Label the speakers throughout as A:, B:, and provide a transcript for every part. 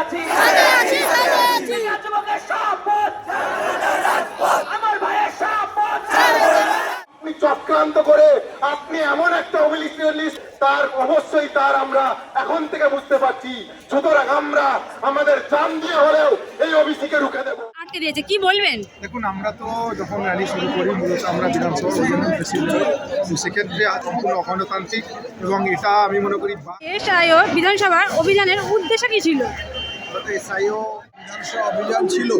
A: আছি। যুবকের শপথ আমার ভাইয়ের শপথ
B: আপনি চক্রান্ত করে আপনি এমন একটা লিস্ট তার অবশ্যই তার আমরা এখন থেকে বুঝতে পারছি। সুতরাং আমরা আমাদের জান দিয়ে হলেও এই ওবিসিকে রুখে দেবো।
C: আটকে দিয়েছে কি বলবেন?
D: দেখুন আমরা তো যখন র্যালি শুরু করি মূলত আমরা বিধানসভা সেক্ষেত্রে সম্পূর্ণ অগণতান্ত্রিক এবং এটা আমি মনে করি
C: বিধানসভার অভিযানের উদ্দেশ্য কি ছিল?
D: এসআইও বিধানসভা অভিযান ছিল।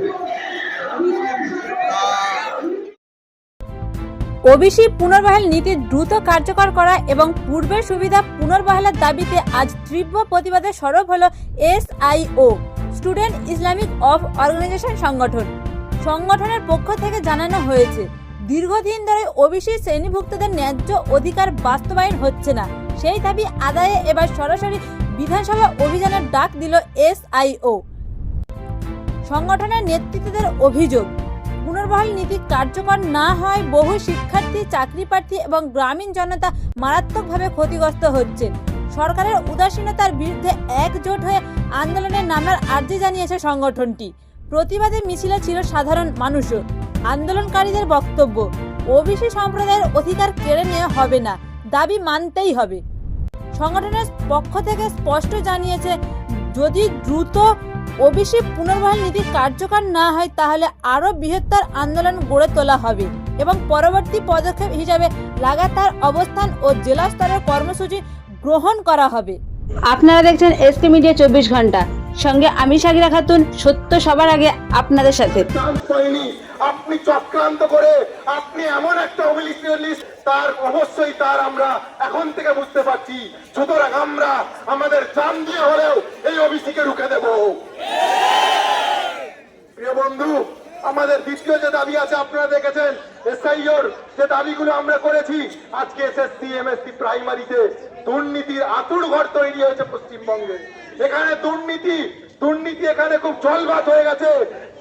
E: ওবিসি পুনর্বহাল নীতি দ্রুত কার্যকর করা এবং পূর্বের সুবিধা পুনর্বহালের দাবিতে আজ তীব্র প্রতিবাদে সরব হল SIO, student Islamic of organisation সংগঠন। সংগঠনের পক্ষ থেকে জানানো হয়েছে, দীর্ঘদিন ধরে ওবিসি শ্রেণীভুক্তদের ন্যায্য অধিকার বাস্তবায়ন হচ্ছে না। সেই দাবি আদায়ে এবার সরাসরি বিধানসভা অভিযানের ডাক দিল এসআইও। সংগঠনের নেতৃত্বদের অভিযোগ, পুনর্বহাল নীতি কার্যকর না হয় বহু শিক্ষার্থী চাকরি প্রার্থী এবং গ্রামীণ জনতা মারাত্মকভাবে ক্ষতিগ্রস্ত হচ্ছে সরকারের উদাসীনতার বিরুদ্ধে একজোট হয়ে আন্দোলনের নামার আর্জি জানিয়েছে সংগঠনটি। প্রতিবাদে মিছিলে ছিল সাধারণ মানুষও। আন্দোলনকারীদের বক্তব্য, ওবিসি সম্প্রদায়ের অধিকার কেড়ে নেওয়া হবে না। দাবি মানতেই হবে। সংগঠনের পক্ষ থেকে স্পষ্ট জানিয়েছে যদি দ্রুত ওবিসি পুনর্বহাল নীতি কার্যকর না হয় তাহলে আরও বৃহত্তর আন্দোলন গড়ে তোলা হবে এবং পরবর্তী পদক্ষেপ হিসাবে লাগাতার অবস্থান ও জেলা স্তরের কর্মসূচি গ্রহণ করা হবে। আপনারা দেখছেন এসকে মিডিয়া চব্বিশ ঘণ্টা। সঙ্গে আমি সাগিরা খাতুন সত্য সবার আগে আপনাদের সাথে।
B: আপনি চক্রান্ত করে আপনি এমন একটা তার অবশ্যই তার আমরা এখন থেকে বুঝতে পারছি। সুতরাং আমরা আমাদের জান দিয়ে হলেও এই ওবিসিকে রুখে দেবো। প্রিয় বন্ধু, আমাদের দ্বিতীয় যে দাবি আছে, আপনারা দেখেছেন এসআইওর যে দাবিগুলো আমরা করেছি, আজকে এসএসসি, এমএসসি প্রাইমারিতে দুর্নীতির আতুর ঘর তৈরি হয়েছে পশ্চিমবঙ্গে। এখানে দুর্নীতি দুর্নীতি এখানে খুব জলভাত হয়ে গেছে।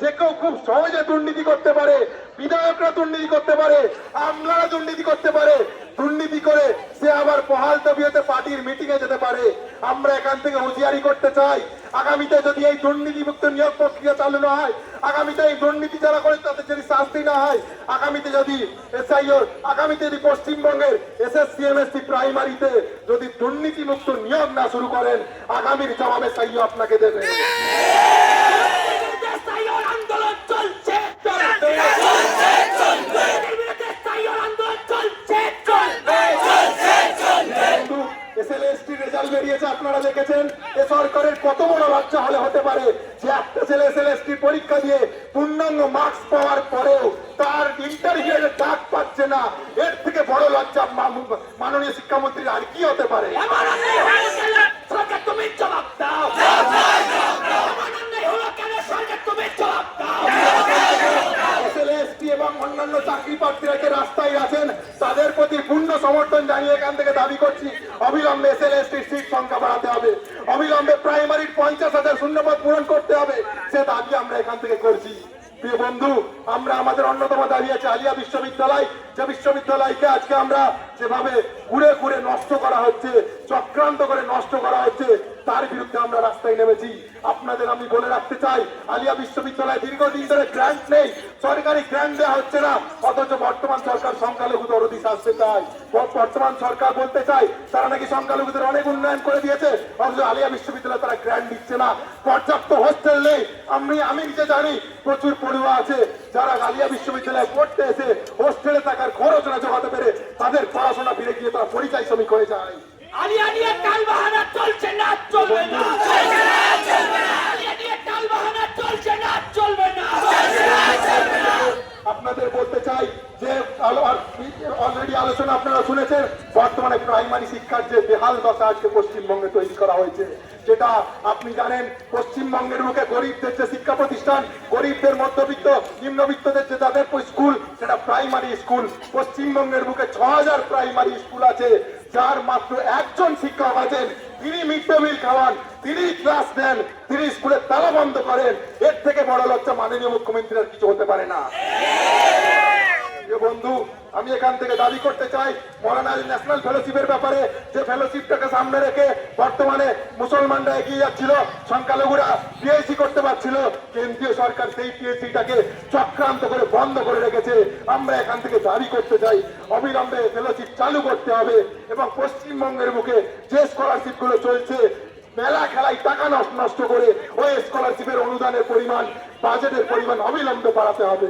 B: যে কেউ খুব সহজে দুর্নীতি করতে পারে, বিধায়করা দুর্নীতি করতে পারে, আমলারা দুর্নীতি করতে পারে। দুর্নীতি করে সে আবার বহাল তবিয়তে পার্টির মিটিং এ যেতে পারে। আমরা এখান থেকে হুঁশিয়ারি করতে চাই, আগামীতে যদি এই দুর্নীতিমুক্ত নিয়োগ প্রক্রিয়া চালু না হয়, আগামীতে এই দুর্নীতি যারা করে তাদের যদি শাস্তি না হয়, আগামীতে যদি এসআইওর আগামীতে যদি পশ্চিমবঙ্গের এসএসসি এমএসসি প্রাইমারিতে যদি দুর্নীতিমুক্ত নিয়োগ না শুরু করেন, আগামীর জবাবে সাইও আপনাকে দেবে
A: সাইয়র আন্দোলন চলছে চলবে চলবে সাইয়র আন্দোলন চলছে চলবে
B: কিন্তু সরকারের কত বড় হলে হতে পারে ছেলে পরীক্ষা দিয়ে পূর্ণাঙ্গ পাওয়ার পরেও তার ইন্টারভিউ পাচ্ছে না। এর থেকে বড় লজ্জা মাননীয় শিক্ষামন্ত্রীর আর কি হতে পারে
A: এমন অন্যায় হয়ে গেলে সরকার তুমি জবাব দাও এমন অন্যায় হলো কেন সরকার তুমি জবাব দাও
B: এসএলএসটি এবং অন্যান্য চাকরি প্রার্থীরা যে রাস্তায় আছেন, তাদের প্রতি পূর্ণ সমর্থন জানিয়ে এখান থেকে দাবি করছি, অবিলম্বে এস এসএলএসটির সিট সংখ্যা বাড়াতে হবে। অবিলম্বে প্রাইমারির পঞ্চাশ হাজার শূন্যপদ পূরণ করতে হবে। সে দাবি আমরা এখান থেকে করছি। প্রিয় বন্ধু, আমরা আমাদের অন্যতম দাবি আছে আলিয়া বিশ্ববিদ্যালয়। যে বিশ্ববিদ্যালয়কে আজকে আমরা যেভাবে ঘুরে ঘুরে নষ্ট করা হচ্ছে, চক্রান্ত করে নষ্ট করা হচ্ছে তার বিরুদ্ধে আমরা রাস্তায় নেমেছি। আপনাদের আমি বলে রাখতে চাই, আলিয়া বিশ্ববিদ্যালয়ে দীর্ঘদিন ধরে গ্র্যান্ট নেই, সরকারি গ্র্যান্ট দেওয়া হচ্ছে না, অথচ বর্তমান সরকার সংখ্যালঘু দরদি আসতে চায়। বর্তমান সরকার বলতে চায় তারা নাকি সংখ্যালঘুদের অনেক উন্নয়ন করে দিয়েছে, অথচ আলিয়া বিশ্ববিদ্যালয়ে তারা গ্র্যান্ট দিচ্ছে না। পর্যাপ্ত হোস্টেল নেই। আমি আমি নিজে জানি, প্রচুর পড়ুয়া আছে, যারা আলিয়া বিশ্ববিদ্যালয়ে পড়তে এসে হোস্টেলে থাকার খরচ না জোগাতে পেরে তাদের পড়াশোনা ফিরে গিয়ে তারা পরিচয় শ্রমিক হয়ে যায়।
A: আলিয়া নিয়ে টাল বাহানা চলছে
B: আপনাদের বলতে চাই যে অলরেডি আলোচনা আপনারা শুনেছেন, বর্তমানে প্রাইমারি শিক্ষার যে বেহাল দশা আজকে পশ্চিমবঙ্গে তৈরি করা হয়েছে, যেটা আপনি জানেন, পশ্চিমবঙ্গের মুখে গরিবদের যে শিক্ষা প্রতিষ্ঠান, গরিবদের মধ্যবিত্ত, নিম্নবিত্তদের যে তাদের স্কুল, সেটা প্রাইমারি স্কুল, পশ্চিমবঙ্গের মুখে ছ হাজার প্রাইমারি স্কুল আছে। যার মাত্র একজন শিক্ষক আছেন, তিনি মিড ডে মিল খাওয়ান, তিনি ক্লাস দেন তিনি স্কুলের তালা বন্ধ করেন, এর থেকে বড় লজ্জা মাননীয় মুখ্যমন্ত্রীর কিছু হতে পারে না। বন্ধু আমি এখান থেকে দাবি করতে চাই আলী ন্যাশনাল ফেলোশিপের ব্যাপারে যে ফেলোশিপটাকে সামনে রেখে বর্তমানে মুসলমানরা এগিয়ে যাচ্ছিল, সংখ্যালঘুরা পিএইচি করতে পারছিল, কেন্দ্রীয় সরকার সেই পিএইচিটাকে চক্রান্ত করে বন্ধ করে রেখেছে। আমরা এখান থেকে দাবি করতে চাই, অবিলম্বে ফেলোশিপ চালু করতে হবে এবং পশ্চিমবঙ্গের মুখে যে স্কলারশিপগুলো চলছে, মেলা খেলায় টাকা নষ্ট করে ওই স্কলারশিপের অনুদানের পরিমাণ বাজেটের পরিমাণ অবিলম্বে বাড়াতে হবে।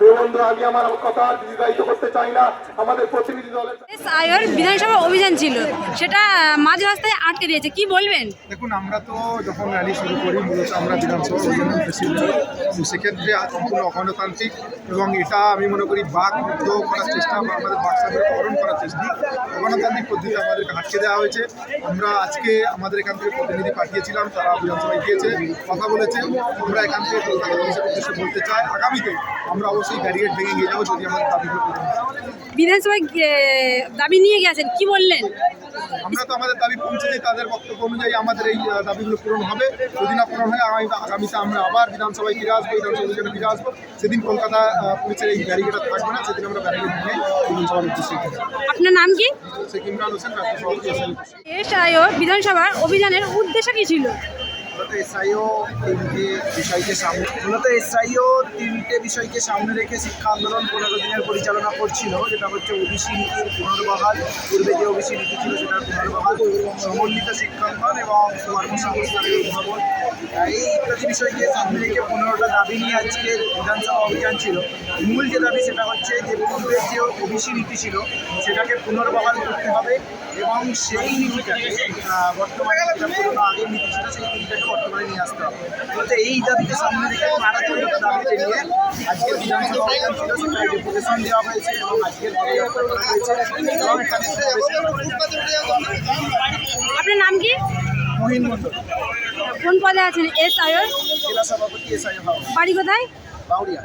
B: বন্ধু আমি আমার কথা দীর্ঘায়িত করতে চাই না। আমাদের প্রতিনিধি দলের
C: আয়োর বিধানসভা অভিযান ছিল সেটা মাঝ রাস্তায় আটকে দিয়েছে কি বলবেন?
D: দেখুন আমরা তো যখন র্যালি শুরু করি মূলত আমরা বিধানসভা তো সেক্ষেত্রে সম্পূর্ণ অগণতান্ত্রিক এবং এটা আমি মনে করি বাক মুক্ত করার চেষ্টা বা আমাদের বাক স্বাধীনতা করার চেষ্টা। অগণতান্ত্রিক পদ্ধতিতে আমাদেরকে আটকে দেওয়া হয়েছে। আমরা আজকে আমাদের এখান থেকে প্রতিনিধি পাঠিয়েছিলাম তারা বিধানসভায় গিয়েছে কথা বলেছে। আমরা এখান থেকে কলকাতা উদ্দেশ্যে বলতে চাই আগামীতে আমরা অবশ্যই ব্যারিকেড ভেঙে নিয়ে যাব যদি আমাদের দাবিগুলো।
C: বিধানসভায় দাবি নিয়ে গেছেন কি বললেন?
D: আমরা তো আমাদের দাবি পৌঁছেছি তাদের বক্তব্য অনুযায়ী আমাদের এই দাবিগুলো পূরণ হবে। যদি না পূরণ হয় আগামী আগামীতে আমরা আবার বিধানসভায় ফিরে আসব বিধানসভা অভিযানে ফিরে আসব। সেদিন কলকাতা পুলিশের এই থাকবে না সেদিন আমরা ব্যারিকেড নিয়ে বিধানসভার উদ্দেশ্যে
C: আপনার নাম কি?
D: শেখ ইমরান হোসেন রাজ্য সভাপতি
C: বিধানসভার অভিযানের উদ্দেশ্য কি ছিল?
F: মূলত এসআইও তিনটে বিষয়কে সামনে মূলত এসআইও তিনটে বিষয়কে সামনে রেখে শিক্ষা আন্দোলন পনেরো দিনের পরিচালনা করছিল, যেটা হচ্ছে ওবিসি নীতির পুনর্বহাল। পূর্বে যে ওবিসি নীতি ছিল সেটার পুনর্বহাল। সমন্বিত শিক্ষাঙ্গন এবং কর্মসংস্থানের উদ্ভাবন। এই ইত্যাদি বিষয়কে সামনে রেখে পনেরোটা দাবি নিয়ে আজকের বিধানসভা অভিযান ছিল। মূল যে দাবি সেটা হচ্ছে যে পূর্বের যে ওবিসি নীতি ছিল, সেটাকে পুনর্বহাল করতে হবে এবং সেই নীতিটাকে বর্তমানে আগের নীতি ছিল সেই নীতিটাকে বর্তমানে নিয়ে আসতে হবে। বলতে এই দাবিকে সামনে রেখে তারা চোদ্দটা দাবিকে নিয়ে আজকে বিধানসভা ছিল সেখানে ডেপুটেশন দেওয়া হয়েছে এবং এখানে
C: আপনার নাম কি?
F: মহিন মন্ডল
C: কোন পদে আছেন? এস আয়োর?
F: জেলা সভাপতি এস
C: বাড়ি কোথায়?
F: বাউরিয়া।